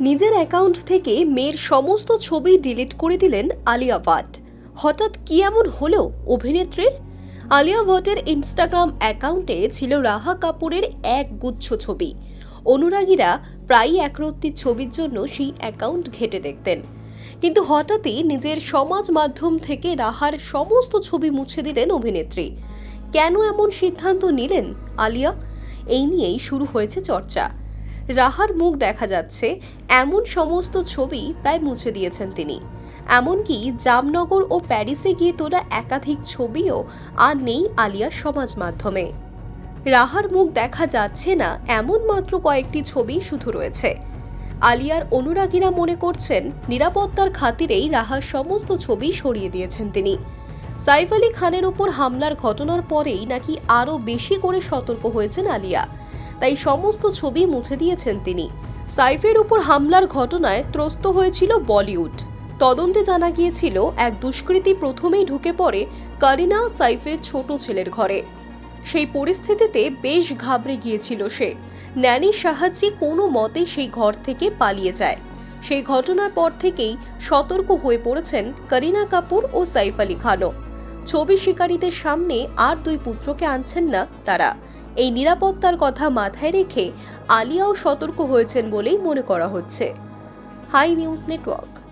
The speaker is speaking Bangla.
নিজের অ্যাকাউন্ট থেকে মেয়ের সমস্ত ছবি ডিলিট করে দিলেন আলিয়া ভাট। হঠাৎ কি এমন হলো অভিনেত্রীর? আলিয়া ভট্টের ইনস্টাগ্রাম অ্যাকাউন্টে ছিল রাহা কাপুরের এক গুচ্ছ ছবি। অনুরাগীরা প্রায়ই একরত্তি ছবির জন্য সেই অ্যাকাউন্ট ঘেটে দেখতেন। কিন্তু হঠাৎই নিজের সমাজ মাধ্যম থেকে রাহার সমস্ত ছবি মুছে দিলেন অভিনেত্রী। কেন এমন সিদ্ধান্ত নিলেন আলিয়া? এই নিয়েই শুরু হয়েছে চর্চা। রাহার মুখ দেখা যাচ্ছে এমন সমস্ত ছবি প্রায় মুছে দিয়েছেন তিনি। এমনকি জামনগর ও প্যারিসে গিয়ে তোলা একাধিক ছবিও আর নেই আলিয়া সমাজ মাধ্যমে। রাহার মুখ দেখা যাচ্ছে না, এমন মাত্র কয়েকটি ছবি শুধু রয়েছে। আলিয়ার অনুরাগীরা মনে করছেন, নিরাপত্তার খাতিরেই রাহার সমস্ত ছবি সরিয়ে দিয়েছেন তিনি। সাইফ আলী খানের ওপর হামলার ঘটনার পরেই নাকি আরও বেশি করে সতর্ক হয়েছেন আলিয়া। তাই সমস্ত ছবি মুছে দিয়েছেন তিনি। সাইফের উপর হামলার ঘটনায় ত্রস্ত হয়েছিল বলিউড। তদন্তে জানা গিয়েছিল, এক দুষ্কৃতী প্রথমেই ঢুকে পড়ে কারিনা সাইফের ছোট ছেলের ঘরে। সেই পরিস্থিতিতে বেশ ঘাবড়ে গিয়েছিল সে। ন্যানির সাহায্যে কোনো মতে সেই ঘর থেকে পালিয়ে যায়। সেই ঘটনার পর থেকেই সতর্ক হয়ে পড়েছেন করিনা কাপুর ও সাইফ আলী খানও। ছবি শিকারীদের সামনে আর দুই পুত্রকে আনছেন না তারা। এই নিরাপত্তার কথা মাথায় রেখে আলিয়াও সতর্ক হয়েছেন বলেই মনে করা হচ্ছে। Hi news network.